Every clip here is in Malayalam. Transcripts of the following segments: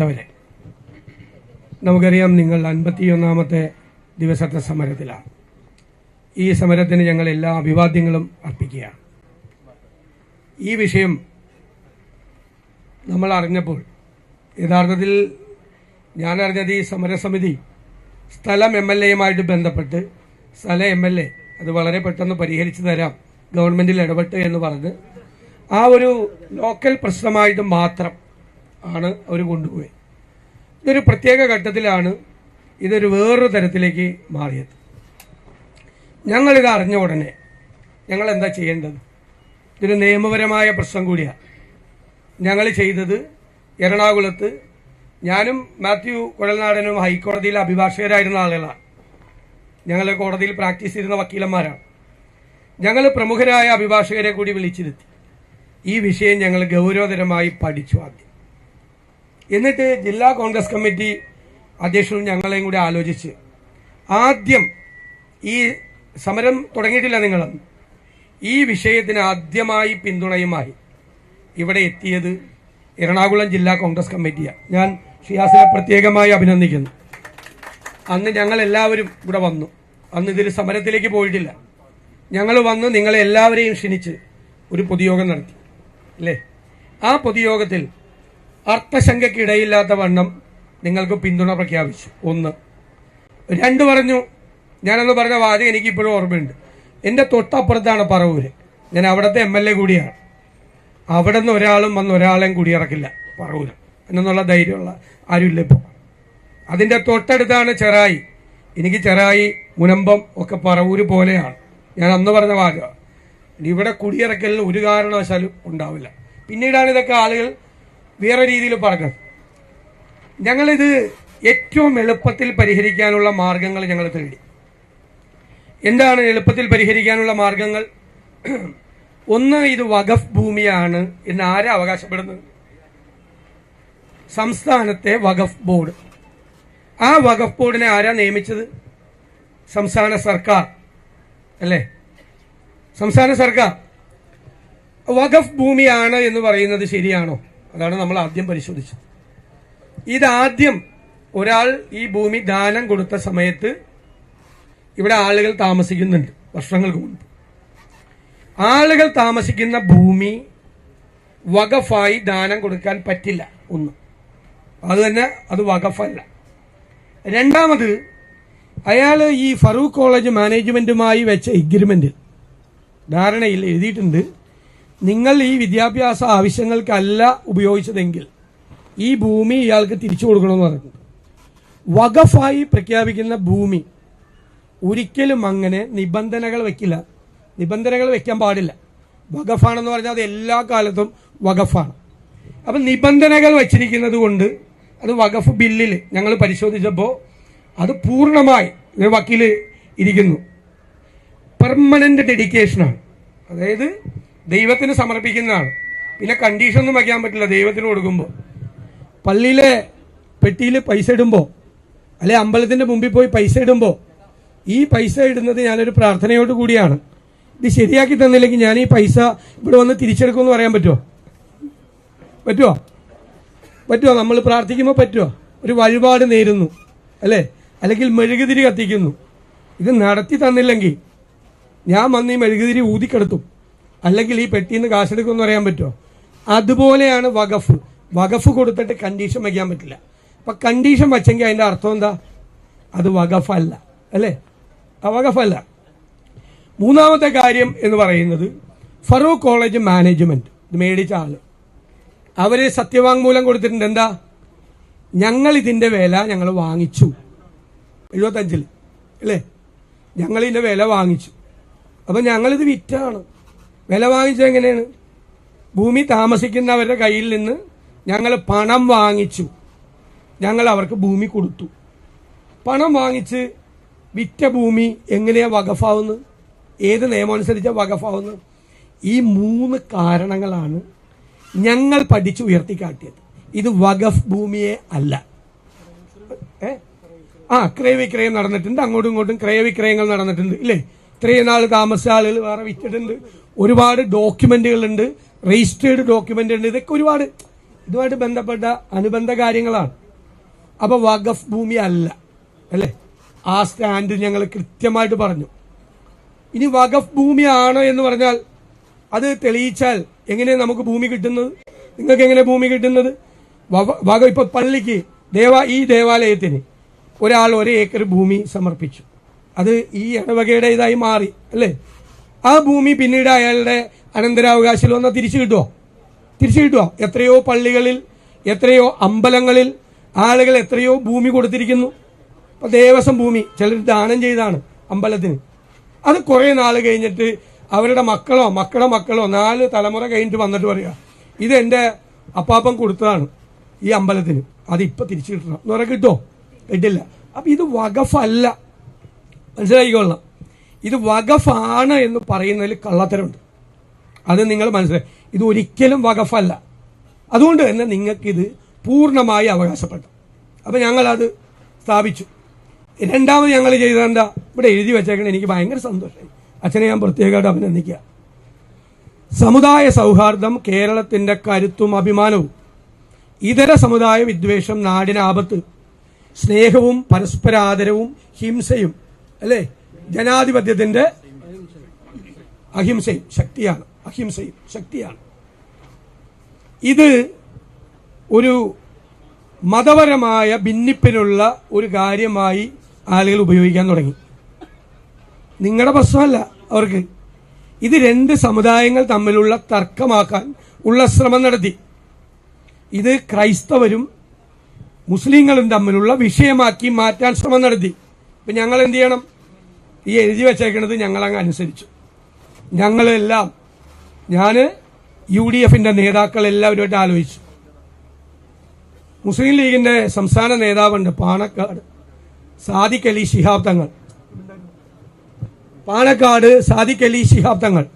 പ്രിയപ്പെട്ടവരെ നമുക്കറിയാം നിങ്ങൾ അൻപത്തിയൊന്നാമത്തെ ദിവസത്തെ സമരത്തിലാണ്. ഈ സമരത്തിന് ഞങ്ങൾ എല്ലാ അഭിവാദ്യങ്ങളും അർപ്പിക്കുകയാണ്. ഈ വിഷയം നമ്മൾ അറിഞ്ഞപ്പോൾ യഥാർത്ഥത്തിൽ ഞാൻ അറിഞ്ഞത് ഈ സമരസമിതി സ്ഥലം എം എൽ എയുമായിട്ട് ബന്ധപ്പെട്ട് സ്ഥല എം എൽ എ അത് വളരെ പെട്ടെന്ന് പരിഹരിച്ചു തരാം. ഗവൺമെന്റിൽ ഇടപെട്ട് എന്ന് പറഞ്ഞ് ആ ഒരു ലോക്കൽ പ്രശ്നമായിട്ട് മാത്രം ആണ് അവർ കൊണ്ടുപോയി. ഇതൊരു പ്രത്യേക ഘട്ടത്തിലാണ് ഇതൊരു വേറൊരു തരത്തിലേക്ക് മാറിയത്. ഞങ്ങളിത് അറിഞ്ഞ ഉടനെ ഞങ്ങൾ എന്താ ചെയ്യേണ്ടത്? ഇതൊരു നിയമപരമായ പ്രശ്നം കൂടിയാണ് ഞങ്ങൾ ചെയ്തത് എറണാകുളത്ത് ഞാനും മാത്യു കുഴൽനാടനും ഹൈക്കോടതിയിൽ അഭിഭാഷകരായിരുന്ന ആളുകളാണ് ഞങ്ങൾ കോടതിയിൽ പ്രാക്ടീസ് ചെയ്യുന്ന വക്കീലന്മാരാണ്. ഞങ്ങൾ പ്രമുഖരായ അഭിഭാഷകരെ കൂടി വിളിച്ചിരുത്തി. ഈ വിഷയം ഞങ്ങൾ ഗൗരവതരമായി പഠിച്ചു ആദ്യം. എന്നിട്ട് ജില്ലാ കോൺഗ്രസ് കമ്മിറ്റി അധ്യക്ഷനും ഞങ്ങളെയും കൂടി ആലോചിച്ച്. ആദ്യം ഈ സമരം തുടങ്ങിയിട്ടില്ല നിങ്ങൾ. ഈ വിഷയത്തിന് ആദ്യമായി പിന്തുണയുമായി ഇവിടെ എത്തിയത് എറണാകുളം ജില്ലാ കോൺഗ്രസ് കമ്മിറ്റിയാണ് ഞാൻ ഷിയാസിനെ പ്രത്യേകമായി അഭിനന്ദിക്കുന്നു. അന്ന് ഞങ്ങൾ എല്ലാവരും ഇവിടെ വന്നു. അന്ന് ഇതിൽ സമരത്തിലേക്ക് പോയിട്ടില്ല. ഞങ്ങൾ വന്ന് നിങ്ങളെ എല്ലാവരെയും ക്ഷണിച്ച് ഒരു പൊതുയോഗം നടത്തി. അല്ലേ? ആ പൊതുയോഗത്തിൽ അർത്ഥശങ്കയ്ക്കിടയില്ലാത്ത വണ്ണം നിങ്ങൾക്ക് പിന്തുണ പ്രഖ്യാപിച്ചു. ഒന്ന്. രണ്ട് പറഞ്ഞു ഞാനന്ന് പറഞ്ഞ വാചകം എനിക്ക് ഇപ്പോഴും ഓർമ്മയുണ്ട്. എന്റെ തൊട്ടപ്പുറത്താണ് പറവൂര്. ഞാൻ അവിടുത്തെ എം എൽ എ കൂടിയാണ്. അവിടെ നിന്ന് ഒരാളും വന്ന് ഒരാളെയും കുടിയിറക്കില്ല പറവൂര്. എന്നുള്ള ധൈര്യമുള്ള ആരുമില്ല ഇപ്പോൾ അതിന്റെ തൊട്ടടുത്താണ് ചെറായി. എനിക്ക് ചെറായി മുനമ്പം ഒക്കെ പറവൂര് പോലെയാണ്. ഞാൻ അന്ന് പറഞ്ഞ വാചകം. ഇവിടെ കുടിയിറക്കലിന് ഒരു കാരണവശാലും ഉണ്ടാവില്ല. പിന്നീടാണ് ഇതൊക്കെ ആളുകൾ വേറെ രീതിയിൽ പറഞ്ഞത് ഞങ്ങളിത് ഏറ്റവും എളുപ്പത്തിൽ പരിഹരിക്കാനുള്ള മാർഗങ്ങൾ ഞങ്ങൾ തേടി. എന്താണ് എളുപ്പത്തിൽ പരിഹരിക്കാനുള്ള മാർഗങ്ങൾ? ഒന്ന് ഇത് വഖഫ് ഭൂമിയാണ് എന്ന് ആരാ അവകാശപ്പെടുന്നത് സംസ്ഥാനത്തെ വഖഫ് ബോർഡ്. ആ വഖഫ് ബോർഡിനെ ആരാ നിയമിച്ചത്? സംസ്ഥാന സർക്കാർ. അല്ലേ? സംസ്ഥാന സർക്കാർ. വഖഫ് ഭൂമിയാണ് എന്ന് പറയുന്നത് ശരിയാണോ? അതാണ് നമ്മൾ ആദ്യം പരിശോധിച്ചത്. ഇതാദ്യം ഒരാൾ ഈ ഭൂമി ദാനം കൊടുത്ത സമയത്ത് ഇവിടെ ആളുകൾ താമസിക്കുന്നുണ്ട് വർഷങ്ങൾക്ക് മുൻപ്. ആളുകൾ താമസിക്കുന്ന ഭൂമി വകഫായി ദാനം കൊടുക്കാൻ പറ്റില്ല ഒന്ന്. അത് തന്നെ അത് വകഫല്ല രണ്ടാമത് അയാൾ ഈ ഫറൂഖ് കോളേജ് മാനേജ്മെന്റുമായി വെച്ച എഗ്രിമെന്റിൽ ധാരണയിൽ എഴുതിയിട്ടുണ്ട്. നിങ്ങൾ ഈ വിദ്യാഭ്യാസ ആവശ്യങ്ങൾക്കല്ല ഉപയോഗിച്ചതെങ്കിൽ ഈ ഭൂമി ഇയാൾക്ക് തിരിച്ചു കൊടുക്കണമെന്ന് പറഞ്ഞു. വഖഫായി പ്രഖ്യാപിക്കുന്ന ഭൂമി ഒരിക്കലും അങ്ങനെ നിബന്ധനകൾ വെക്കില്ല. നിബന്ധനകൾ വെക്കാൻ പാടില്ല. വഖഫാണെന്ന് പറഞ്ഞാൽ അത് എല്ലാ കാലത്തും വഖഫാണ്. അപ്പം നിബന്ധനകൾ വച്ചിരിക്കുന്നത് കൊണ്ട് അത് വഖഫ് ബില്ലിൽ ഞങ്ങൾ പരിശോധിച്ചപ്പോൾ അത് പൂർണമായി വക്കീൽ ഇരിക്കുന്നു. പെർമനന്റ് ഡെഡിക്കേഷനാണ് അതായത് ദൈവത്തിന് സമർപ്പിക്കുന്നതാണ്. പിന്നെ കണ്ടീഷൻ ഒന്നും വയ്ക്കാൻ പറ്റില്ല. ദൈവത്തിന് കൊടുക്കുമ്പോൾ പള്ളിയിലെ പെട്ടിയിൽ പൈസ ഇടുമ്പോൾ അല്ലെ അമ്പലത്തിന്റെ മുമ്പിൽ പോയി പൈസ ഇടുമ്പോൾ ഈ പൈസ ഇടുന്നത് ഞാനൊരു പ്രാർത്ഥനയോട് കൂടിയാണ്. ഇത് ശരിയാക്കി തന്നില്ലെങ്കിൽ ഞാൻ ഈ പൈസ ഇവിടെ വന്ന് തിരിച്ചെടുക്കുമെന്ന് പറയാൻ പറ്റുമോ പറ്റുമോ പറ്റുമോ നമ്മൾ പ്രാർത്ഥിക്കുമ്പോൾ പറ്റുമോ ഒരു വഴിപാട് നേരുന്നു അല്ലേ? അല്ലെങ്കിൽ മെഴുകുതിരി കത്തിക്കുന്നു. ഇത് നടത്തി തന്നില്ലെങ്കിൽ ഞാൻ വന്ന് ഈ മെഴുകുതിരി ഊതിക്കെടുത്തും. അല്ലെങ്കിൽ ഈ പെട്ടിന്ന് കാശെടുക്കുമെന്ന് പറയാൻ പറ്റുമോ? അതുപോലെയാണ് വകഫ് വകഫ് കൊടുത്തിട്ട് കണ്ടീഷൻ വയ്ക്കാൻ പറ്റില്ല. അപ്പൊ കണ്ടീഷൻ വച്ചെങ്കിൽ അതിന്റെ അർത്ഥം എന്താ? അത് വകഫല്ല അല്ലേ? ആ വകഫല്ല മൂന്നാമത്തെ കാര്യം എന്ന് പറയുന്നത് ഫറൂഖ് കോളേജ് മാനേജ്മെന്റ്. ഇത് മേടിച്ച ആൾ. അവർ സത്യവാങ്മൂലം കൊടുത്തിട്ടുണ്ട്. എന്താ? ഞങ്ങൾ ഇതിന്റെ വില ഞങ്ങൾ വാങ്ങിച്ചു. എഴുപത്തഞ്ചിൽ അല്ലേ? ഞങ്ങൾ ഇതിന്റെ വില വാങ്ങിച്ചു. അപ്പൊ ഞങ്ങളിത് വിറ്റാണ്. വില വാങ്ങിച്ചത് എങ്ങനെയാണ്? ഭൂമി താമസിക്കുന്നവരുടെ കയ്യിൽ നിന്ന് ഞങ്ങൾ പണം വാങ്ങിച്ചു. ഞങ്ങൾ അവർക്ക് ഭൂമി കൊടുത്തു. പണം വാങ്ങിച്ച് വിറ്റ ഭൂമി എങ്ങനെയാണ് വകഫാവുന്നത് ഏത് നിയമം അനുസരിച്ചാ വകഫാവുന്നത് ഈ മൂന്ന് കാരണങ്ങളാണ് ഞങ്ങൾ പഠിച്ചു ഉയർത്തിക്കാട്ടിയത്. ഇത് വഖഫ് ഭൂമിയെ അല്ല. ഏ? ആ ക്രയവിക്രയം നടന്നിട്ടുണ്ട്. അങ്ങോട്ടും ഇങ്ങോട്ടും ക്രയവിക്രയങ്ങൾ നടന്നിട്ടുണ്ട്. ഇല്ലേ? ഇത്രയും നാൾ താമസിച്ച ആളുകൾ വേറെ വിറ്റിട്ടുണ്ട്. ഒരുപാട് ഡോക്യുമെന്റുകൾ ഉണ്ട് രജിസ്റ്റേർഡ് ഡോക്യുമെന്റ് ഉണ്ട്. ഇതൊക്കെ ഒരുപാട് ഇതുമായിട്ട് ബന്ധപ്പെട്ട അനുബന്ധ കാര്യങ്ങളാണ്. അപ്പൊ വഖഫ് ഭൂമി അല്ല. അല്ലേ? ആ സ്റ്റാൻഡ് ഞങ്ങൾ കൃത്യമായിട്ട് പറഞ്ഞു. ഇനി വഖഫ് ഭൂമിയാണോ എന്ന് പറഞ്ഞാൽ അത് തെളിയിച്ചാൽ എങ്ങനെയാണ് നമുക്ക് ഭൂമി കിട്ടുന്നത്? നിങ്ങൾക്ക് എങ്ങനെ ഭൂമി കിട്ടുന്നത്? വക ഇപ്പൊ പള്ളിക്ക് ദേവ ഈ ദേവാലയത്തിന് ഒരാൾ ഒരു ഏക്കർ ഭൂമി സമർപ്പിച്ചു. അത് ഈ ഇടവകയുടെ ഇതായി മാറി. അല്ലേ? ആ ഭൂമി പിന്നീട് അയാളുടെ അനന്തരാവകാശിൽ വന്ന തിരിച്ചു കിട്ടുമോ തിരിച്ചു കിട്ടുമോ എത്രയോ പള്ളികളിൽ എത്രയോ അമ്പലങ്ങളിൽ ആളുകൾ എത്രയോ ഭൂമി കൊടുത്തിരിക്കുന്നു. അപ്പൊ ദേവസ്വം ഭൂമി ചിലർ ദാനം ചെയ്താണ് അമ്പലത്തിന്. അത് കുറേ നാൾ കഴിഞ്ഞിട്ട് അവരുടെ മക്കളോ മക്കളുടെ മക്കളോ നാല് തലമുറ കഴിഞ്ഞിട്ട് വന്നിട്ട് പറയുക ഇത് എന്റെ അപ്പാപ്പൻ കൊടുത്തതാണ് ഈ അമ്പലത്തിന്. അത് ഇപ്പൊ തിരിച്ചു കിട്ടണം. എന്ന് പറയാൻ കിട്ടുമോ കിട്ടില്ല. അപ്പൊ ഇത് വകഫല്ല മനസ്സിലാക്കിക്കൊള്ളണം. ഇത് വകഫാണ് എന്ന് പറയുന്നതിൽ കള്ളത്തരമുണ്ട്. അത് നിങ്ങൾ മനസ്സിലായി. ഇത് ഒരിക്കലും വകഫല്ല അതുകൊണ്ട് തന്നെ നിങ്ങൾക്കിത് പൂർണമായി അവകാശപ്പെട്ടു. അപ്പം ഞങ്ങളത് സ്ഥാപിച്ചു. രണ്ടാമത് ഞങ്ങൾ ചെയ്തെന്താ ഇവിടെ എഴുതി വെച്ചേക്കണേ എനിക്ക് ഭയങ്കര സന്തോഷമായി. അച്ഛനെ ഞാൻ പ്രത്യേകമായിട്ട് അഭിനന്ദിക്കുക. സമുദായ സൗഹാർദ്ദം കേരളത്തിന്റെ കരുത്തും അഭിമാനവും ഇതര സമുദായ വിദ്വേഷം നാടിനാപത്ത് സ്നേഹവും പരസ്പരാദരവും ഹിംസയും അല്ലേ? ജനാധിപത്യത്തിന്റെ അഹിംസയും ശക്തിയാണ്. അഹിംസയും ശക്തിയാണ്. ഇത് ഒരു മതപരമായ ഭിന്നിപ്പിനുള്ള ഒരു കാര്യമായി ആളുകൾ ഉപയോഗിക്കാൻ തുടങ്ങി. നിങ്ങളുടെ പ്രശ്നമല്ല അവർക്ക്. ഇത് രണ്ട് സമുദായങ്ങൾ തമ്മിലുള്ള തർക്കമാക്കാൻ ഉള്ള ശ്രമം നടത്തി. ഇത് ക്രൈസ്തവരും മുസ്ലിങ്ങളും തമ്മിലുള്ള വിഷയമാക്കി മാറ്റാൻ ശ്രമം നടത്തി. ഇപ്പൊ ഞങ്ങൾ എന്ത് ചെയ്യണം? ഈ എഴുതി വെച്ചേക്കണത് ഞങ്ങളങ്ങ് അനുസരിച്ചു. ഞങ്ങളെല്ലാം ഞാൻ യു ഡി എഫിന്റെ നേതാക്കളെല്ലാവരുമായിട്ട് ആലോചിച്ചു. മുസ്ലിം ലീഗിന്റെ സംസ്ഥാന നേതാവുണ്ട് പാണക്കാട്. സാദിഖ് അലി ശിഹാബ് തങ്ങൾ. പാണക്കാട് സാദിഖ് അലി ശിഹാബ് തങ്ങൾ.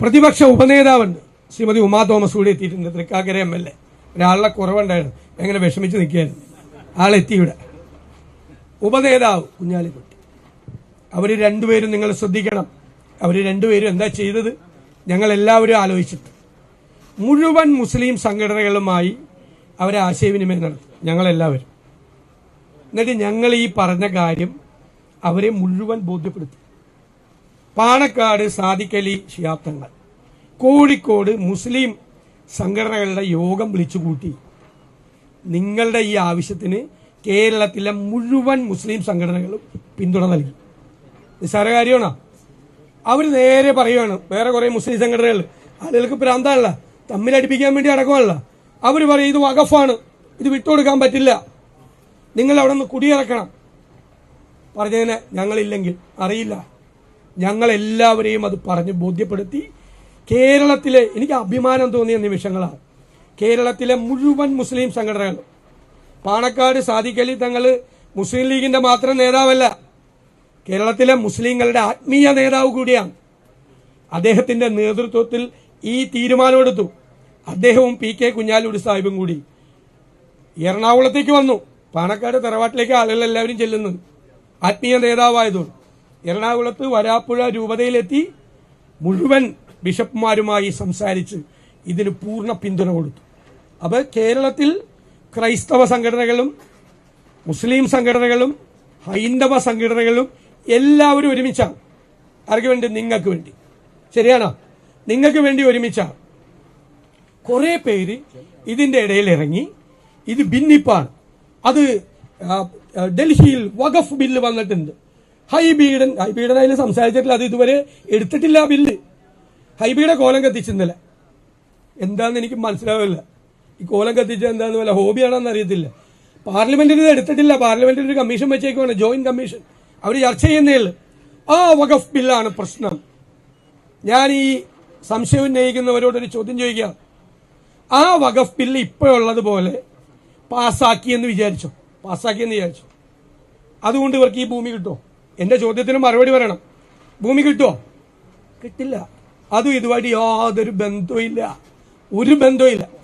പ്രതിപക്ഷ ഉപനേതാവുണ്ട്. ശ്രീമതി ഉമാ തോമസ് കൂടി എത്തിയിട്ടുണ്ട്. Thrikkakara M L A. ഒരാളുടെ കുറവുണ്ടായിരുന്നു. എങ്ങനെ വിഷമിച്ച് നിൽക്കുകയായിരുന്നു. ആളെത്തി ഇവിടെ. ഉപനേതാവ് കുഞ്ഞാലിക്കുട്ടി. അവർ രണ്ടുപേരും നിങ്ങൾ ശ്രദ്ധിക്കണം. അവർ രണ്ടുപേരും എന്താ ചെയ്തത്? ഞങ്ങൾ എല്ലാവരും ആലോചിച്ചിട്ട് മുഴുവൻ മുസ്ലിം സംഘടനകളുമായി അവരെ ആശയവിനിമയം നടത്തി. ഞങ്ങളെല്ലാവരും. എന്നിട്ട് ഞങ്ങൾ ഈ പറഞ്ഞ കാര്യം അവരെ മുഴുവൻ ബോധ്യപ്പെടുത്തി. പാണക്കാട് സാദിഖലി ശിയാബ്ദങ്ങൾ കോഴിക്കോട് മുസ്ലിം സംഘടനകളുടെ യോഗം വിളിച്ചുകൂട്ടി. നിങ്ങളുടെ ഈ ആവശ്യത്തിന് കേരളത്തിലെ മുഴുവൻ മുസ്ലിം സംഘടനകളും പിന്തുണ നൽകി. നിസ്സാര കാര്യമാണോ അവർ നേരെ പറയുകയാണ് വേറെ കുറെ മുസ്ലിം സംഘടനകൾ ആളുകൾക്ക് പ്രാന്താണല്ല തമ്മിലടിപ്പിക്കാൻ വേണ്ടി അടക്കമല്ല അവർ പറയും ഇത് വകഫാണ് ഇത് വിട്ടുകൊടുക്കാൻ പറ്റില്ല. നിങ്ങൾ അവിടെ നിന്ന് കുടിയിറക്കണം. പറഞ്ഞതിന് ഞങ്ങളില്ലെങ്കിൽ അറിയില്ല. ഞങ്ങളെല്ലാവരെയും അത് പറഞ്ഞ് ബോധ്യപ്പെടുത്തി കേരളത്തിലെ എനിക്ക് അഭിമാനം തോന്നിയ നിമിഷങ്ങളാണ്. കേരളത്തിലെ മുഴുവൻ മുസ്ലിം സംഘടനകളും പാണക്കാട് സാദിഖലി തങ്ങൾ മുസ്ലിം ലീഗിന്റെ മാത്രം നേതാവല്ല കേരളത്തിലെ മുസ്ലിങ്ങളുടെ ആത്മീയ നേതാവ് കൂടിയാണ്. അദ്ദേഹത്തിന്റെ നേതൃത്വത്തിൽ ഈ തീരുമാനമെടുത്തു. അദ്ദേഹവും പി കെ കുഞ്ഞാലൂടി സാഹിബും കൂടി. എറണാകുളത്തേക്ക് വന്നു. പാണക്കാട് തറവാട്ടിലേക്ക് ആളുകൾ എല്ലാവരും ചെല്ലുന്നു. ആത്മീയ നേതാവായതുകൊണ്ട് എറണാകുളത്ത് വരാപ്പുഴ രൂപതയിലെത്തി മുഴുവൻ ബിഷപ്പുമാരുമായി സംസാരിച്ച് ഇതിന് പൂർണ പിന്തുണ കൊടുത്തു. അപ്പോൾ കേരളത്തിൽ ക്രൈസ്തവ സംഘടനകളും മുസ്ലിം സംഘടനകളും ഹൈന്ദവ സംഘടനകളും എല്ലാവരും ഒരുമിച്ചാണ് ആർക്ക് വേണ്ടി? നിങ്ങൾക്ക് വേണ്ടി. ശരിയാണോ? നിങ്ങൾക്ക് വേണ്ടി ഒരുമിച്ചാണ് കുറെ പേര് ഇതിന്റെ ഇടയിൽ ഇറങ്ങി. ഇത് ഭിന്നിപ്പാണ്. അത് ഡൽഹിയിൽ വഖഫ് ബില്ല് വന്നിട്ടുണ്ട്. ഹൈബീഡൻ ഹൈബീഡൻ അതിൽ സംസാരിച്ചിട്ടില്ല. അത് ഇതുവരെ എടുത്തിട്ടില്ല ബില്ല്. ഹൈബിയുടെ കോലം കത്തിച്ചെന്നില്ല എന്താന്ന് എനിക്ക് മനസ്സിലാവില്ല. ഈ കോലം കത്തിച്ച എന്താന്ന് വല്ല ഹോബിയാണെന്ന് അറിയത്തില്ല. പാർലമെന്റിൽ ഇത് എടുത്തിട്ടില്ല. പാർലമെന്റിൽ ഒരു കമ്മീഷൻ വെച്ചേക്കുവാണ് ജോയിന്റ് കമ്മീഷൻ. അവർ ചർച്ച ചെയ്യുന്നേ ആ വഖഫ് ബില്ലാണ് പ്രശ്നം. ഞാൻ ഈ സംശയം ഉന്നയിക്കുന്നവരോടൊരു ചോദ്യം ചോദിക്കാം. ആ വഖഫ് ബില്ല് ഇപ്പോഴുള്ളതുപോലെ പാസ്സാക്കിയെന്ന് വിചാരിച്ചോ? പാസ്സാക്കിയെന്ന് വിചാരിച്ചോ? അതുകൊണ്ട് ഇവർക്ക് ഈ ഭൂമി കിട്ടുമോ എന്റെ ചോദ്യത്തിന് മറുപടി പറയണം. ഭൂമി കിട്ടുമോ കിട്ടില്ല. അതും ഇതുമായിട്ട് യാതൊരു ബന്ധവും ഇല്ല ഒരു ബന്ധവുമില്ല.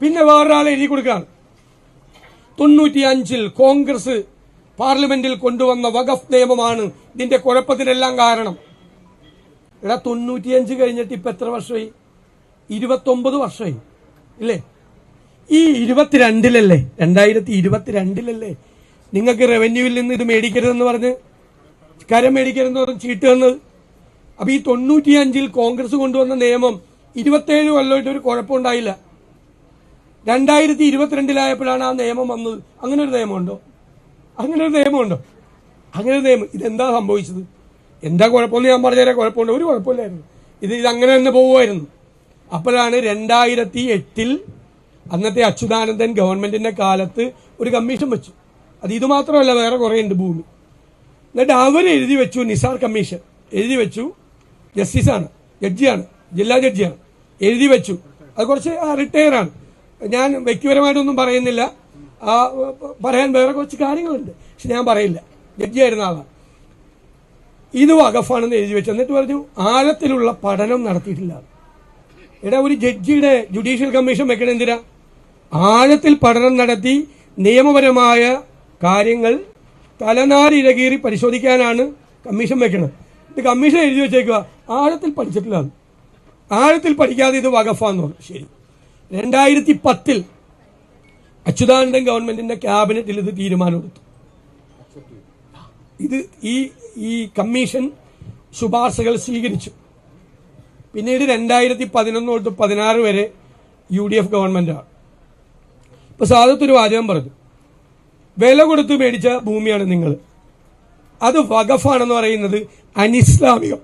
പിന്നെ വേറൊരാളെ എഴുതി കൊടുക്കുകയാണ് തൊണ്ണൂറ്റി അഞ്ചിൽ കോൺഗ്രസ് പാർലമെന്റിൽ കൊണ്ടുവന്ന വഖഫ് നിയമമാണ് ഇതിന്റെ കുഴപ്പത്തിനെല്ലാം കാരണം. എടാ തൊണ്ണൂറ്റിയഞ്ച് കഴിഞ്ഞിട്ട് ഇപ്പൊ എത്ര വർഷമായി? ഇരുപത്തൊമ്പത് വർഷമായി ഇല്ലേ? ഈ ഇരുപത്തിരണ്ടിലല്ലേ രണ്ടായിരത്തി ഇരുപത്തിരണ്ടിലല്ലേ നിങ്ങൾക്ക് റവന്യൂവിൽ നിന്ന് ഇത് മേടിക്കരുതെന്ന് പറഞ്ഞ്? കരം മേടിക്കരുതെന്ന് പറഞ്ഞ് ചീട്ട് തന്നത് അപ്പൊ ഈ തൊണ്ണൂറ്റിയഞ്ചിൽ കോൺഗ്രസ് കൊണ്ടുവന്ന നിയമം ഇരുപത്തേഴ് കൊല്ലമായിട്ട് ഒരു കുഴപ്പമുണ്ടായില്ല. രണ്ടായിരത്തി ഇരുപത്തിരണ്ടിലായപ്പോഴാണ് ആ നിയമം വന്നത്. അങ്ങനെ ഒരു നിയമമുണ്ടോ? അങ്ങനെ ഒരു നിയമമുണ്ടോ? അങ്ങനെ ഒരു നിയമം. ഇതെന്താ സംഭവിച്ചത്? എന്താ കുഴപ്പമെന്ന് ഞാൻ പറഞ്ഞുതരാം. കുഴപ്പമുണ്ട്. ഒരു കുഴപ്പമില്ലായിരുന്നു. ഇത് ഇത് അങ്ങനെ തന്നെ പോവുമായിരുന്നു. അപ്പോഴാണ് രണ്ടായിരത്തി എട്ടിൽ അന്നത്തെ അച്യുതാനന്ദൻ ഗവൺമെന്റിന്റെ കാലത്ത് ഒരു കമ്മീഷൻ വെച്ചു. അത് ഇത് മാത്രമല്ല വേറെ കുറേ ഉണ്ട് ഭൂമി. എന്നിട്ട് അവർ എഴുതി വെച്ചു നിസാർ കമ്മീഷൻ. എഴുതി വെച്ചു ജസ്റ്റിസാണ്. ജഡ്ജിയാണ്. ജില്ലാ ജഡ്ജിയാണ്. എഴുതി വെച്ചു. അത് കുറച്ച് റിട്ടയർ ആണ് ഞാൻ വ്യക്തിപരമായിട്ടൊന്നും പറയുന്നില്ല. ആ, പറയാൻ വേറെ കുറച്ച് കാര്യങ്ങളുണ്ട്. പക്ഷെ ഞാൻ പറയില്ല. ജഡ്ജിയായിരുന്ന ആളാണ് ഇത് വകഫാണെന്ന് എഴുതി വെച്ചു. എന്നിട്ട് പറഞ്ഞു ആഴത്തിലുള്ള പഠനം നടത്തിയിട്ടില്ല. എടാ ഒരു ജഡ്ജിയുടെ ജുഡീഷ്യൽ കമ്മീഷൻ വെക്കണം എന്തിനാ? ആഴത്തിൽ പഠനം നടത്തി നിയമപരമായ കാര്യങ്ങൾ തലനാരിഴകീറി പരിശോധിക്കാനാണ് കമ്മീഷൻ വെക്കുന്നത് ഇത് കമ്മീഷൻ എഴുതി വെച്ചേക്കുക ആഴത്തിൽ പഠിച്ചിട്ടില്ല. ആഴത്തിൽ പഠിക്കാതെ ഇത് വകഫാന്ന് പറഞ്ഞു. ശരി. രണ്ടായിരത്തി പത്തിൽ അച്യുതാനന്ദൻ ഗവൺമെന്റിന്റെ ക്യാബിനറ്റിൽ ഇത് തീരുമാനമെടുത്തു. ഇത് ഈ ഈ കമ്മീഷൻ ശുപാർശകൾ സ്വീകരിച്ചു. പിന്നീട് രണ്ടായിരത്തി പതിനൊന്ന് തൊട്ട് പതിനാറ് വരെ യു ഡി എഫ് ഗവൺമെന്റാണ്. ഇപ്പൊ സാധത്തൊരു വാചകം പറഞ്ഞു. വില കൊടുത്ത് മേടിച്ച ഭൂമിയാണ് നിങ്ങൾ. അത് വഖഫാണെന്ന് പറയുന്നത് അനിസ്ലാമികം.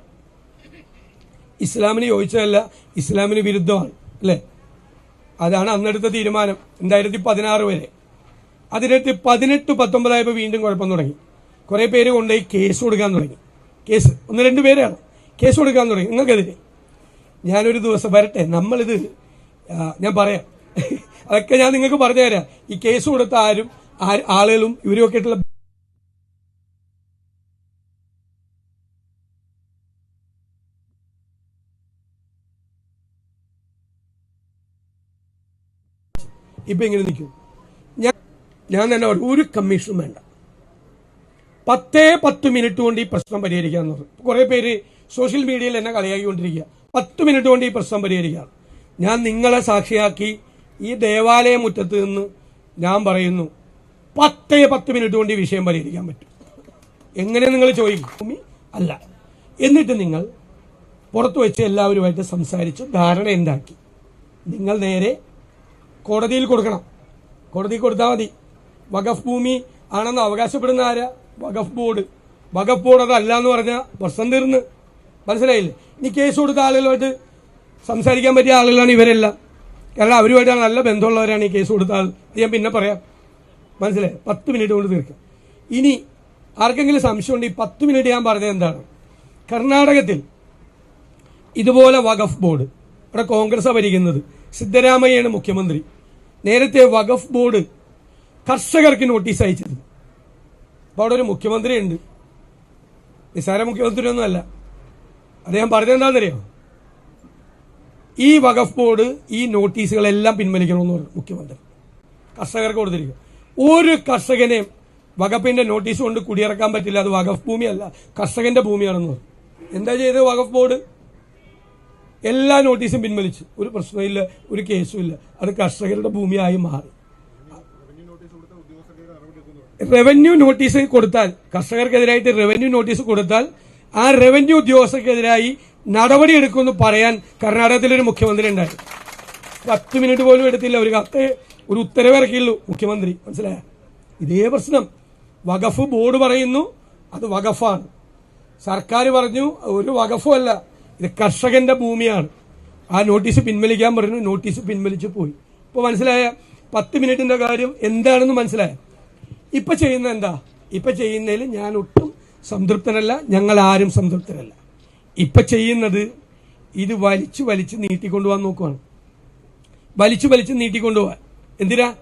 ഇസ്ലാമിന് യോജിച്ചതല്ല ഇസ്ലാമിന് വിരുദ്ധമാണ് അല്ലേ? അതാണ് അന്നെടുത്ത തീരുമാനം. രണ്ടായിരത്തി പതിനാറ് വരെ. അതിനകത്ത് പതിനെട്ട് പത്തൊമ്പതായപ്പോൾ വീണ്ടും കുഴപ്പം തുടങ്ങി. കുറേ പേര് കൊണ്ടുപോയി കേസ് കൊടുക്കാൻ തുടങ്ങി. കേസ് ഒന്ന് രണ്ട് പേരാണ്. കേസ് കൊടുക്കാൻ തുടങ്ങി. നിങ്ങൾക്കെതിരെ. ഞാനൊരു ദിവസം വരട്ടെ. നമ്മളിത് ഞാൻ പറയാം. അതൊക്കെ ഞാൻ നിങ്ങൾക്ക് പറഞ്ഞു തരാം ഈ കേസ് കൊടുത്ത ആരും ആളുകളും ഇവരും ഒക്കെ ആയിട്ടുള്ള ഇപ്പൊ ഇങ്ങനെ നിൽക്കും. ഞാൻ ഞാൻ തന്നെ ഒരു കമ്മീഷനും വേണ്ട. പത്തേ പത്ത് മിനിറ്റ് കൊണ്ട് ഈ പ്രശ്നം പരിഹരിക്കാന്ന് പറഞ്ഞു. കുറെ പേര് സോഷ്യൽ മീഡിയയിൽ എന്നെ കളിയാക്കിക്കൊണ്ടിരിക്കുക. പത്ത് മിനിറ്റ് കൊണ്ട് ഈ പ്രശ്നം പരിഹരിക്കാം. ഞാൻ നിങ്ങളെ സാക്ഷിയാക്കി ഈ ദേവാലയ മുറ്റത്ത് നിന്ന് ഞാൻ പറയുന്നു പത്തേ പത്ത് മിനിറ്റ് കൊണ്ട് ഈ വിഷയം പരിഹരിക്കാൻ പറ്റും. എങ്ങനെ നിങ്ങൾ ചോദിക്കും? അല്ല. എന്നിട്ട് നിങ്ങൾ പുറത്തു വെച്ച് എല്ലാവരുമായിട്ട് സംസാരിച്ചു ധാരണ ഉണ്ടാക്കി നിങ്ങൾ നേരെ കോടതിയിൽ കൊടുക്കണം. കോടതി കൊടുത്താൽ മതി. വഖഫ് ഭൂമി ആണെന്ന് അവകാശപ്പെടുന്ന ആരാ? വഖഫ് ബോർഡ്. വഖഫ് ബോർഡ് അതല്ല എന്ന് പറഞ്ഞാൽ പ്രശ്നം തീർന്ന്. മനസ്സിലായില്ലേ? ഇനി കേസ് കൊടുത്ത ആളുകളുമായിട്ട് സംസാരിക്കാൻ പറ്റിയ ആളുകളാണ് ഇവരെല്ലാം. കാരണം അവരുമായിട്ടാണ് നല്ല ബന്ധമുള്ളവരാണ് ഈ കേസ് കൊടുത്ത ആൾ. ഞാൻ പിന്നെ പറയാം. മനസ്സിലായി? പത്ത് മിനിറ്റ് കൊണ്ട് തീർക്കാം. ഇനി ആർക്കെങ്കിലും സംശയമുണ്ട് ഈ പത്ത് മിനിറ്റ് ഞാൻ പറഞ്ഞത് എന്താണ്? കർണാടകത്തിൽ ഇതുപോലെ വഖഫ് ബോർഡ്. ഇവിടെ കോൺഗ്രസ് ഭരിക്കുന്നത്. സിദ്ധരാമയ്യാണ് മുഖ്യമന്ത്രി. നേരത്തെ വഖഫ് ബോർഡ് കർഷകർക്ക് നോട്ടീസ് അയച്ചത് അപ്പോൾ അവിടെ ഒരു മുഖ്യമന്ത്രി ഉണ്ട് നിസാര മുഖ്യമന്ത്രിയൊന്നും അല്ല അദ്ദേഹം പറഞ്ഞെന്താണെന്നറിയോ ഈ വഖഫ് ബോർഡ് ഈ നോട്ടീസുകളെല്ലാം പിൻവലിക്കണമെന്ന് പറഞ്ഞു മുഖ്യമന്ത്രി. കർഷകർക്ക് കൊടുത്തിരിക്കുക. ഒരു കർഷകനെ വഖഫിന്റെ നോട്ടീസ് കൊണ്ട് കുടിയിറക്കാൻ പറ്റില്ല. അത് വകഫ് ഭൂമിയല്ല. കർഷകന്റെ ഭൂമിയാണെന്ന് പറഞ്ഞു. എന്താ ചെയ്തത് വകഫ് ബോർഡ്? എല്ലാ നോട്ടീസും പിൻവലിച്ചു. ഒരു പ്രശ്നമില്ല ഒരു കേസുമില്ല അത് കർഷകരുടെ ഭൂമിയായി മാറി. റവന്യൂ നോട്ടീസ് കൊടുത്താൽ കർഷകർക്കെതിരായിട്ട് റവന്യൂ നോട്ടീസ് കൊടുത്താൽ ആ റവന്യൂ ഉദ്യോഗസ്ഥർക്കെതിരായി നടപടിയെടുക്കുമെന്ന് പറയാൻ കർണാടകത്തിലൊരു മുഖ്യമന്ത്രി ഉണ്ടായി. പത്ത് മിനിറ്റ് പോലും എടുത്തില്ല. ഒരു കത്ത് ഒരു ഉത്തരവ് ഇറക്കിയുള്ളൂ. മുഖ്യമന്ത്രി മനസ്സിലായ? ഇതേ പ്രശ്നം. വഖഫ് ബോർഡ് പറയുന്നു അത് വഖഫാണ്. സർക്കാർ പറഞ്ഞു ഒരു വഖഫും അല്ല. ഇത് കർഷകന്റെ ഭൂമിയാണ്. ആ നോട്ടീസ് പിൻവലിക്കാൻ പറഞ്ഞു നോട്ടീസ് പിൻവലിച്ചു പോയി. ഇപ്പൊ മനസ്സിലായ? പത്ത് മിനിറ്റിന്റെ കാര്യം എന്താണെന്ന് മനസ്സിലായ? ഇപ്പൊ ചെയ്യുന്ന എന്താ? ഇപ്പൊ ചെയ്യുന്നതിൽ ഞാൻ ഒട്ടും സംതൃപ്തനല്ല ഞങ്ങൾ ആരും സംതൃപ്തരല്ല. ഇപ്പൊ ചെയ്യുന്നത് ഇത് വലിച്ചു വലിച്ച് നീട്ടിക്കൊണ്ടുപോകാൻ നോക്കുവാണ്. വലിച്ചു വലിച്ച് നീട്ടിക്കൊണ്ടുപോകാൻ. എന്തിനാ?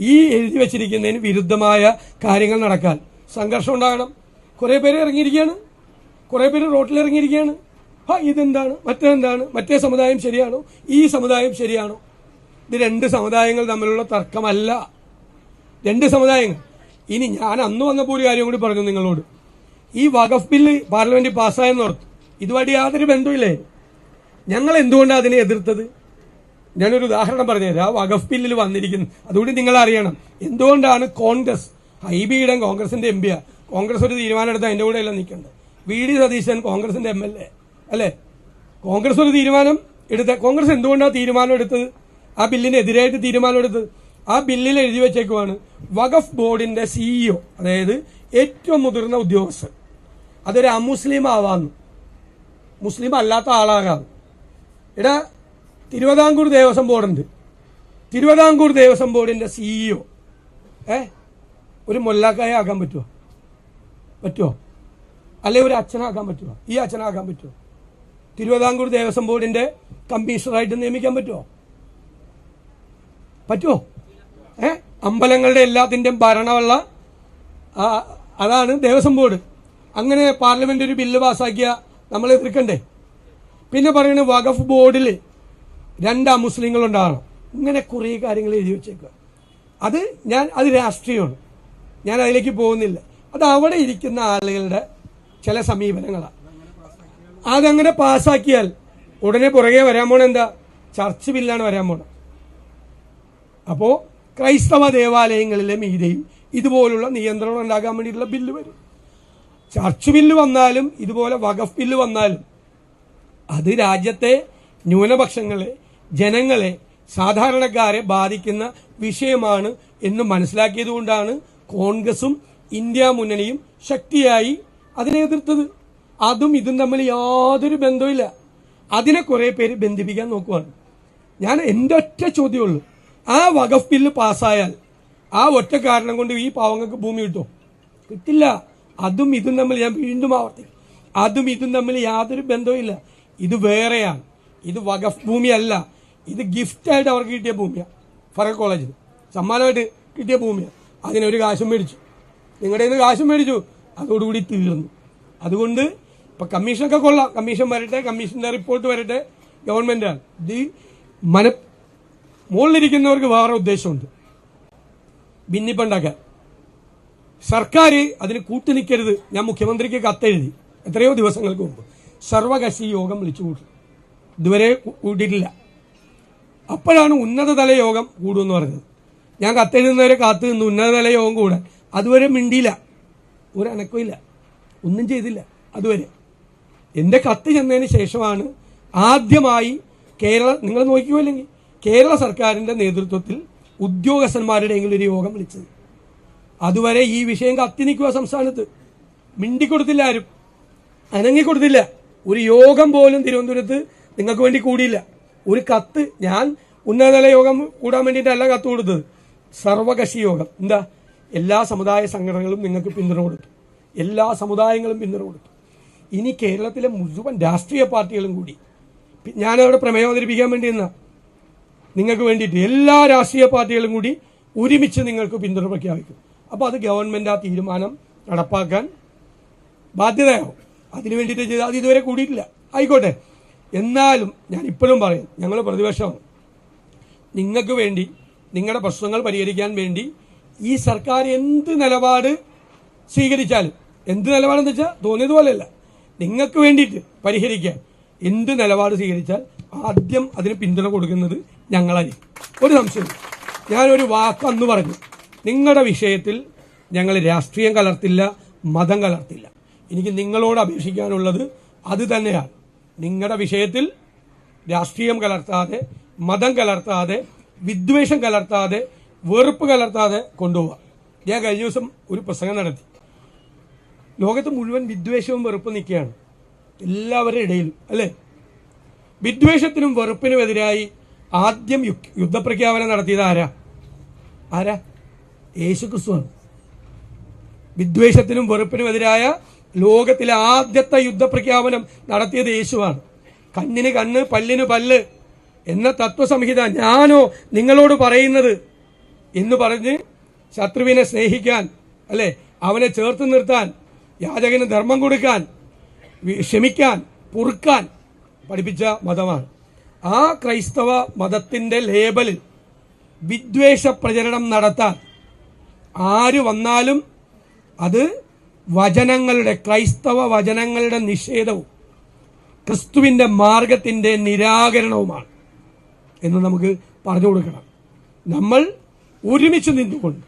ഈ എഴുതി വെച്ചിരിക്കുന്നതിന് വിരുദ്ധമായ കാര്യങ്ങൾ നടക്കാൻ. സംഘർഷം ഉണ്ടാകണം. കുറെ പേര് ഇറങ്ങിയിരിക്കുകയാണ്. കുറെ പേര് റോട്ടിൽ ഇറങ്ങിയിരിക്കുകയാണ് ഇതെന്താണ്? മറ്റെന്താണ് മറ്റേ സമുദായം ശരിയാണോ? ഈ സമുദായം ശരിയാണോ? ഇത് രണ്ട് സമുദായങ്ങൾ തമ്മിലുള്ള തർക്കമല്ല. രണ്ട് സമുദായങ്ങൾ. ഇനി ഞാൻ അന്ന് വന്നപ്പോൾ ഒരു കാര്യം കൂടി പറഞ്ഞു നിങ്ങളോട്. ഈ വഖഫ് ബില്ല് പാർലമെന്റിൽ പാസ്സായെന്ന് ഓർത്തു. ഇതുമായിട്ട് യാതൊരു ബന്ധമില്ലേ ഞങ്ങൾ എന്തുകൊണ്ടാണ് അതിനെ എതിർത്തത്? ഞാനൊരു ഉദാഹരണം പറഞ്ഞുതരാം. വഖഫ് ബില്ലിൽ വന്നിരിക്കുന്നു. അതുകൂടി നിങ്ങൾ അറിയണം. എന്തുകൊണ്ടാണ് കോൺഗ്രസ് ഹൈബിയുടെ കോൺഗ്രസിന്റെ എം കോൺഗ്രസ് ഒരു തീരുമാനം എടുത്ത് അതിന്റെ കൂടെ എല്ലാം നിൽക്കേണ്ടത്. വി ഡി സതീശൻ കോൺഗ്രസിന്റെ എം എൽ എ. അല്ലേ? കോൺഗ്രസ് ഒരു തീരുമാനം എടുത്ത കോൺഗ്രസ് എന്തുകൊണ്ടാണ് തീരുമാനം എടുത്തത്? ആ ബില്ലിനെതിരായിട്ട് തീരുമാനം എടുത്തത്? ആ ബില്ലിൽ എഴുതി വെച്ചേക്കുവാണ് വഖഫ് ബോർഡിന്റെ സിഇഒ അതായത് ഏറ്റവും മുതിർന്ന ഉദ്യോഗസ്ഥർ അതൊരു അമുസ്ലിം ആവാന്ന്. മുസ്ലിം അല്ലാത്ത ആളാകാം. എടാ തിരുവിതാംകൂർ ദേവസ്വം ബോർഡുണ്ട്. തിരുവിതാംകൂർ ദേവസ്വം ബോർഡിന്റെ സിഇഒ ഏ? ഒരു മൊല്ലാക്കായ ആകാൻ പറ്റുമോ പറ്റുമോ അല്ലെ ഒരു അച്ഛനാകാൻ പറ്റുമോ ഈ അച്ഛനാകാൻ പറ്റുമോ തിരുവിതാംകൂർ ദേവസ്വം ബോർഡിന്റെ കമ്മീഷണറായിട്ട് നിയമിക്കാൻ പറ്റുമോ? പറ്റുമോ? ഏ? അമ്പലങ്ങളുടെ എല്ലാത്തിന്റെയും ഭരണമുള്ള അതാണ് ദേവസ്വം ബോർഡ്. അങ്ങനെ പാർലമെന്റ് ഒരു ബില്ല് പാസ്സാക്കിയ നമ്മൾ എതിർക്കണ്ടേ? പിന്നെ പറയുന്നത് വഖഫ് ബോർഡിൽ രണ്ടാം മുസ്ലിങ്ങൾ ഉണ്ടാകണം ഇങ്ങനെ കുറെ കാര്യങ്ങൾ എഴുതി വെച്ചേക്കുക അത് ഞാൻ അത് രാഷ്ട്രീയമാണ്. ഞാൻ അതിലേക്ക് പോകുന്നില്ല. അത് അവിടെ ഇരിക്കുന്ന ആളുകളുടെ ചില സമീപനങ്ങളാണ് അതങ്ങനെ പാസ്സാക്കിയാൽ ഉടനെ പുറകെ വരാൻ പോണ എന്താ? ചർച്ച് ബില്ലാണ് വരാൻ പോണത് അപ്പോ ക്രൈസ്തവ ദേവാലയങ്ങളിലെ മീതയും ഇതുപോലുള്ള നിയന്ത്രണം ഉണ്ടാകാൻ വേണ്ടിയിട്ടുള്ള ബില്ല് വരും. ചർച്ച് ബില്ല് വന്നാലും ഇതുപോലെ വഖഫ് ബില്ല് വന്നാലും അത് രാജ്യത്തെ ന്യൂനപക്ഷങ്ങളെ ജനങ്ങളെ സാധാരണക്കാരെ ബാധിക്കുന്ന വിഷയമാണ് എന്ന് മനസ്സിലാക്കിയതുകൊണ്ടാണ് കോൺഗ്രസും ഇന്ത്യ മുന്നണിയും ശക്തിയായി അതിനെ എതിർത്തത്. അതും ഇതും തമ്മിൽ യാതൊരു ബന്ധവുമില്ല. അതിനെ കുറെ പേര് ബന്ധിപ്പിക്കാൻ നോക്കുവാണ്. ഞാൻ എന്റെ ഒറ്റ ചോദ്യമുള്ളൂ. ആ വഖഫ് ബില്ല് പാസ്സായാൽ ആ ഒറ്റ കാരണം കൊണ്ട് ഈ പാവങ്ങൾക്ക് ഭൂമി കിട്ടും കിട്ടില്ല. അതും ഇതും തമ്മിൽ ഞാൻ വീണ്ടും ആവർത്തിക്കും. അതും ഇതും തമ്മിൽ യാതൊരു ബന്ധവുമില്ല. ഇത് വേറെയാണ്. ഇത് വഖഫ് ഭൂമിയല്ല. ഇത് ഗിഫ്റ്റായിട്ട് അവർക്ക് കിട്ടിയ ഭൂമിയാണ്. ഫറ കോളേജിൽ. സമ്മാനമായിട്ട് കിട്ടിയ ഭൂമിയാണ്. അതിനൊരു കാശും മേടിച്ചു. നിങ്ങളുടെ കാശും മേടിച്ചു. അതോടുകൂടി തീർന്നു. അതുകൊണ്ട് ഇപ്പൊ കമ്മീഷനൊക്കെ കൊള്ളാം. കമ്മീഷൻ വരട്ടെ കമ്മീഷന്റെ റിപ്പോർട്ട് വരട്ടെ. ഗവൺമെന്റ് ഇത് മന മുകളിലിരിക്കുന്നവർക്ക് വേറെ ഉദ്ദേശമുണ്ട്. ഭിന്നിപ്പുണ്ടാക്കാൻ. സർക്കാർ അതിന് കൂട്ടുനിൽക്കരുത് ഞാൻ മുഖ്യമന്ത്രിക്ക് കത്തെഴുതി. എത്രയോ ദിവസങ്ങൾക്ക് മുമ്പ്. സർവകക്ഷി യോഗം വിളിച്ചു കൂട്ടി. ഇതുവരെ കൂട്ടിയിട്ടില്ല. അപ്പോഴാണ് ഉന്നതതല യോഗം കൂടുമെന്ന് പറഞ്ഞത്. ഞാൻ കത്തെഴുതുന്നവരെ കാത്തു നിന്ന് ഉന്നതതല യോഗം കൂടാൻ. അതുവരെ മിണ്ടിയില്ല. ഒരു ഒന്നും ചെയ്തില്ല. അതുവരെ. എന്റെ കത്ത് ചെന്നതിന് ശേഷമാണ് ആദ്യമായി കേരള നിങ്ങൾ നോക്കിയോ അല്ലെങ്കിൽ കേരള സർക്കാരിന്റെ നേതൃത്വത്തിൽ ഉദ്യോഗസ്ഥന്മാരുടെയെങ്കിലും ഒരു യോഗം വിളിച്ചത്. അതുവരെ ഈ വിഷയം കത്തി നിൽക്കുക സംസ്ഥാനത്ത്. മിണ്ടിക്കൊടുത്തില്ല ആരും. അനങ്ങിക്കൊടുത്തില്ല. ഒരു യോഗം പോലും തിരുവനന്തപുരത്ത് നിങ്ങൾക്ക് വേണ്ടി കൂടിയില്ല. ഒരു കത്ത് ഞാൻ ഉന്നതതല യോഗം കൂടാൻ വേണ്ടിയിട്ടല്ല കത്ത് കൊടുത്തത്. സർവകക്ഷി യോഗം. എന്താ? എല്ലാ സമുദായ സംഘടനകളും നിങ്ങൾക്ക് പിന്തുണ കൊടുത്തു. എല്ലാ സമുദായങ്ങളും പിന്തുണ കൊടുത്തു. ഇനി കേരളത്തിലെ മുഴുവൻ രാഷ്ട്രീയ പാർട്ടികളും കൂടി. ഞാനവിടെ പ്രമേയം അവതരിപ്പിക്കാൻ വേണ്ടി നിന്ന. നിങ്ങൾക്ക് വേണ്ടിയിട്ട് എല്ലാ രാഷ്ട്രീയ പാർട്ടികളും കൂടി ഒരുമിച്ച് നിങ്ങൾക്ക് പിന്തുണ പ്രഖ്യാപിക്കും. അപ്പോൾ അത് ഗവൺമെന്റ് ആ തീരുമാനം നടപ്പാക്കാൻ ബാധ്യതയാവും. അതിനു വേണ്ടിയിട്ട് ചെയ്ത് അത് ഇതുവരെ കൂടിയിട്ടില്ല. ആയിക്കോട്ടെ. എന്നാലും ഞാൻ ഇപ്പോഴും പറയും ഞങ്ങൾ പ്രതിപക്ഷമാണ്. നിങ്ങൾക്ക് വേണ്ടി നിങ്ങളുടെ പ്രശ്നങ്ങൾ പരിഹരിക്കാൻ വേണ്ടി ഈ സർക്കാർ എന്ത് നിലപാട് സ്വീകരിച്ചാലും എന്ത് നിലപാടെന്ന് വെച്ചാൽ തോന്നിയതുപോലെയല്ല നിങ്ങൾക്ക് വേണ്ടിയിട്ട് പരിഹരിക്കാൻ എന്ത് നിലപാട് സ്വീകരിച്ചാൽ ആദ്യം അതിന് പിന്തുണ കൊടുക്കുന്നത് ഞങ്ങളായിരിക്കും ഒരു സംശയം ഞാനൊരു വാക്ക് അന്ന് പറഞ്ഞു. നിങ്ങളുടെ വിഷയത്തിൽ ഞങ്ങൾ രാഷ്ട്രീയം കലർത്തില്ല മതം കലർത്തില്ല. എനിക്ക് നിങ്ങളോട് അപേക്ഷിക്കാനുള്ളത് അത് തന്നെയാണ്. നിങ്ങളുടെ വിഷയത്തിൽ രാഷ്ട്രീയം കലർത്താതെ മതം കലർത്താതെ വിദ്വേഷം കലർത്താതെ വെറുപ്പ് കലർത്താതെ കൊണ്ടുപോവാം. ഞാൻ കഴിഞ്ഞ ദിവസം ഒരു പ്രസംഗം നടത്തി. ലോകത്ത് മുഴുവൻ വിദ്വേഷവും വെറുപ്പും നിൽക്കുകയാണ്. എല്ലാവരുടെ ഇടയിലും അല്ലേ? വിദ്വേഷത്തിനും വെറുപ്പിനും എതിരായി ആദ്യം യുദ്ധപ്രഖ്യാപനം നടത്തിയത് ആരാ? ആരാ? യേശു ക്രിസ്തുവാണ് വിദ്വേഷത്തിനും വെറുപ്പിനും എതിരായ ലോകത്തിലെ ആദ്യത്തെ യുദ്ധപ്രഖ്യാപനം നടത്തിയത് യേശുവാണ്. കണ്ണിന് കണ്ണ് പല്ലിന് പല്ല് എന്ന തത്വസംഹിത ഞാനോ നിങ്ങളോട് പറയുന്നത് എന്ന് പറഞ്ഞ് ശത്രുവിനെ സ്നേഹിക്കാൻ അല്ലെ? അവനെ ചേർത്ത് നിർത്താൻ യാചകന് ധർമ്മം കൊടുക്കാൻ ക്ഷമിക്കാൻ പൊറുക്കാൻ പഠിപ്പിച്ച മതമാണ്. ആ ക്രൈസ്തവ മതത്തിന്റെ ലേബലിൽ വിദ്വേഷ പ്രചരണം നടത്താൻ ആര് വന്നാലും അത് വചനങ്ങളുടെ ക്രൈസ്തവ വചനങ്ങളുടെ നിഷേധവും ക്രിസ്തുവിന്റെ മാർഗത്തിന്റെ നിരാകരണവുമാണ് എന്ന് നമുക്ക് പറഞ്ഞു കൊടുക്കണം. നമ്മൾ ഒരുമിച്ച് നിന്നുകൊണ്ട്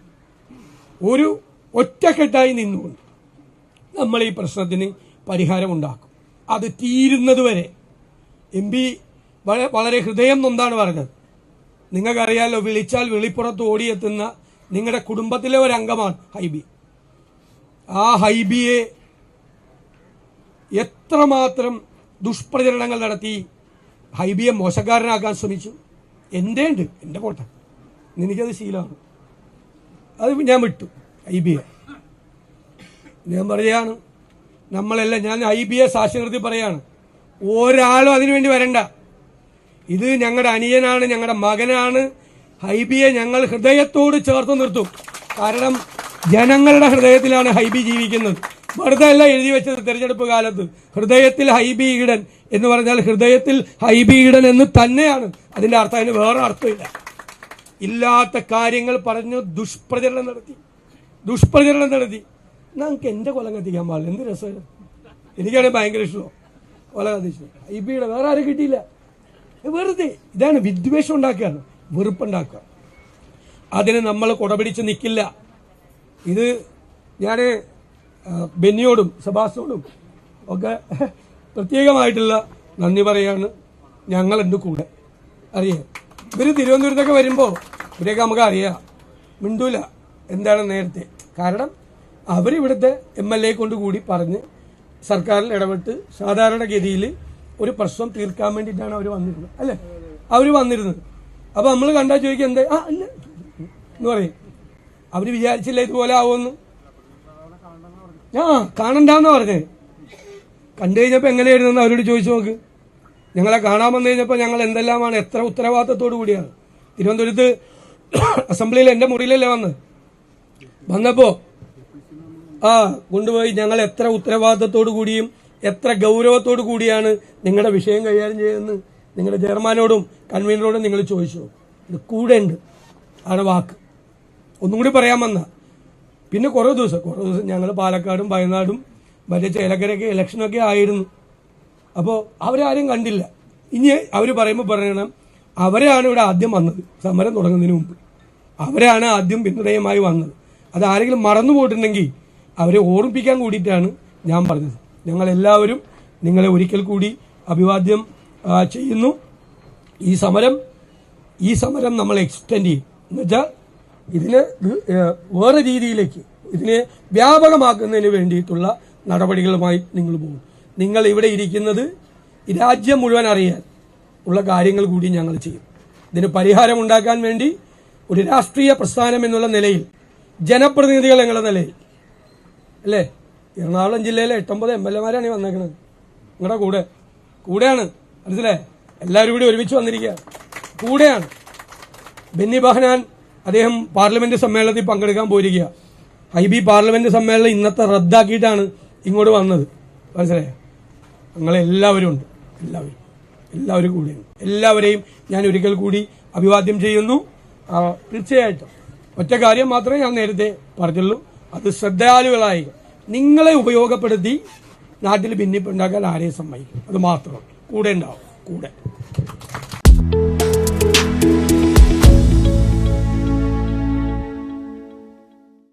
ഒരു ഒറ്റക്കെട്ടായി നിന്നുകൊണ്ട് നമ്മൾ ഈ പ്രശ്നത്തിന് പരിഹാരമുണ്ടാക്കും. അത് തീരുന്നതുവരെ എം പി വളരെ ഹൃദയം നൊന്താണ് പറഞ്ഞത്. നിങ്ങൾക്കറിയാലോ വിളിച്ചാൽ വെളിപ്പുറത്ത് ഓടിയെത്തുന്ന നിങ്ങളുടെ കുടുംബത്തിലെ ഒരംഗമാണ് ഹൈബി. ആ ഹൈബിയെ എത്രമാത്രം ദുഷ്പ്രചരണങ്ങൾ നടത്തി ഹൈബിയെ മോശക്കാരനാക്കാൻ ശ്രമിച്ചു. എന്റെ ഉണ്ട് എന്റെ പോട്ടെ. എനിക്കത് ശീലമാണ്. അത് ഞാൻ വിട്ടു ഹൈബിയെ. ഞാൻ പറയാണ്. നമ്മളെല്ലാം ഞാൻ ഐ ബി എസ് നിർത്തി പറയാണ്. ഒരാളും അതിനുവേണ്ടി വരണ്ട. ഇത് ഞങ്ങളുടെ അനിയനാണ് ഞങ്ങളുടെ മകനാണ്. ഹൈബിയെ ഞങ്ങൾ ഹൃദയത്തോട് ചേർത്ത് നിർത്തും. കാരണം ജനങ്ങളുടെ ഹൃദയത്തിലാണ് ഹൈബി ജീവിക്കുന്നത്. വെറുതെ അല്ല എഴുതി വെച്ചത് തെരഞ്ഞെടുപ്പ് കാലത്ത്. ഹൃദയത്തിൽ ഹൈബി ഈടൻ എന്ന് പറഞ്ഞാൽ ഹൃദയത്തിൽ ഹൈബി ഈടൻ എന്ന് തന്നെയാണ്. അതിന്റെ അർത്ഥം അതിന് വേറെ അർത്ഥമില്ല. ഇല്ലാത്ത കാര്യങ്ങൾ പറഞ്ഞു ദുഷ്പ്രചരണം നടത്തി. ദുഷ്പ്രചരണം നടത്തി. നമുക്ക് എന്റെ കൊലം കത്തിക്കാൻ പാടില്ല. എന്ത് രസമാണ് എനിക്കാണെങ്കിൽ ഭയങ്കര ഇഷ്ടമോ കൊല കത്തിച്ചു ഇബിയുടെ വേറെ ആരും കിട്ടിയില്ല. വെറുതെ. ഇതാണ് വിദ്വേഷം ഉണ്ടാക്കുകയാണ്. വെറുപ്പുണ്ടാക്കുക. അതിന് നമ്മൾ കുടപിടിച്ച് നിൽക്കില്ല ഇത് ഞാൻ ബെന്നിയോടും സെബാസ്റ്റോടും ഒക്കെ പ്രത്യേകമായിട്ടുള്ള നന്ദി പറയാണ് ഞങ്ങളുണ്ട് കൂടെ. അറിയാം? ഇവർ തിരുവനന്തപുരത്തൊക്കെ വരുമ്പോൾ ഇവരെയൊക്കെ നമുക്ക് അറിയാം മിണ്ടൂല. എന്താണ് നേരത്തെ? കാരണം അവരിവിടുത്തെ എം എൽ എ കൊണ്ട് കൂടി പറഞ്ഞ് സർക്കാരിൽ ഇടപെട്ട് സാധാരണഗതിയിൽ ഒരു പ്രശ്നം തീർക്കാൻ വേണ്ടിയിട്ടാണ് അവർ വന്നിരുന്നത്. അല്ലേ? അവർ വന്നിരുന്നത്. അപ്പൊ നമ്മൾ കണ്ടാൽ ചോദിക്കുക എന്താ? ആ ഇല്ല. എന്ന് പറയും. അവർ വിചാരിച്ചില്ല ഇതുപോലെ ആവുമെന്ന്. ആ കാണണ്ടെന്ന് പറഞ്ഞേ. കണ്ടു കഴിഞ്ഞപ്പോ എങ്ങനെയായിരുന്നു അവരോട് ചോദിച്ചു നോക്ക്. ഞങ്ങളെ കാണാൻ വന്നു കഴിഞ്ഞപ്പോൾ ഞങ്ങൾ എന്തെല്ലാമാണ് എത്ര ഉത്തരവാദിത്തത്തോടു കൂടിയാണ്. തിരുവനന്തപുരത്ത് അസംബ്ലിയിൽ എന്റെ മുറിയിലല്ലേ വന്ന് വന്നപ്പോ ആ കൊണ്ടുപോയി ഞങ്ങൾ എത്ര ഉത്തരവാദിത്തത്തോടു കൂടിയും എത്ര ഗൗരവത്തോടു കൂടിയാണ് നിങ്ങളുടെ വിഷയം കൈകാര്യം ചെയ്തതെന്ന് നിങ്ങളുടെ ചെയർമാനോടും കൺവീനറോടും നിങ്ങൾ ചോദിച്ചു. ഇത് കൂടെ ഉണ്ട്. ആണ് വാക്ക്. ഒന്നും കൂടി പറയാൻ വന്ന. പിന്നെ കുറേ ദിവസം കുറേ ദിവസം ഞങ്ങൾ പാലക്കാടും വയനാടും മറ്റേ ചേലക്കരയൊക്കെ ഇലക്ഷനൊക്കെ ആയിരുന്നു. അപ്പോൾ അവരാരും കണ്ടില്ല. ഇനി അവർ പറയുമ്പോൾ പറയണം അവരാണ് ഇവിടെ ആദ്യം വന്നത്. സമരം തുടങ്ങുന്നതിന് മുമ്പ്. അവരാണ് ആദ്യം പിന്തുണയുമായി വന്നത്. അത് ആരെങ്കിലും മറന്നു പോയിട്ടുണ്ടെങ്കിൽ അവരെ ഓർമ്മിപ്പിക്കാൻ കൂടിയിട്ടാണ് ഞാൻ പറഞ്ഞത്. ഞങ്ങൾ എല്ലാവരും നിങ്ങളെ ഒരിക്കൽ കൂടി അഭിവാദ്യം ചെയ്യുന്നു. ഈ സമരം ഈ സമരം നമ്മൾ എക്സ്റ്റെൻഡ് ചെയ്യും. എന്നുവെച്ചാൽ ഇതിന് വേറെ രീതിയിലേക്ക് ഇതിനെ വ്യാപകമാക്കുന്നതിന് വേണ്ടിയിട്ടുള്ള നടപടികളുമായി നിങ്ങൾ പോകും. നിങ്ങൾ ഇവിടെ ഇരിക്കുന്നത് രാജ്യം മുഴുവൻ അറിയാൻ ഉള്ള കാര്യങ്ങൾ കൂടി ഞങ്ങൾ ചെയ്യും. ഇതിന് പരിഹാരം ഉണ്ടാക്കാൻ വേണ്ടി ഒരു രാഷ്ട്രീയ പ്രസ്ഥാനം എന്നുള്ള നിലയിൽ ജനപ്രതിനിധികൾ എന്നുള്ള നിലയിൽ അല്ലേ? എറണാകുളം ജില്ലയിലെ എട്ടൊമ്പത് എം എൽ എമാരാണ് ഈ വന്നേക്കുന്നത് നിങ്ങളുടെ കൂടെ. കൂടെയാണ്. മനസ്സിലേ എല്ലാവരും കൂടി ഒരുമിച്ച് വന്നിരിക്കുക കൂടെയാണ്. ബെന്നി ബഹനാൻ അദ്ദേഹം പാർലമെന്റ് സമ്മേളനത്തിൽ പങ്കെടുക്കാൻ പോയിരിക്കുക ഹൈബി പാർലമെന്റ് സമ്മേളനം ഇന്നത്തെ റദ്ദാക്കിയിട്ടാണ് ഇങ്ങോട്ട് വന്നത്. മനസ്സിലായോ? ഞങ്ങളെല്ലാവരും ഉണ്ട്. എല്ലാവരും. എല്ലാവരും കൂടിയുണ്ട് എല്ലാവരെയും ഞാൻ ഒരിക്കൽ കൂടി അഭിവാദ്യം ചെയ്യുന്നു. തീർച്ചയായിട്ടും. ഒറ്റ കാര്യം മാത്രമേ ഞാൻ നേരത്തെ പറഞ്ഞുള്ളൂ. അത് ശ്രദ്ധാലുകളായി. നിങ്ങളെ ഉപയോഗപ്പെടുത്തി നാട്ടിൽ ഭിന്നിപ്പുണ്ടാക്കാൻ ആരെയും സമ്മതിക്കും. അത് മാത്രം. കൂടെ ഉണ്ടാവും. കൂടെ.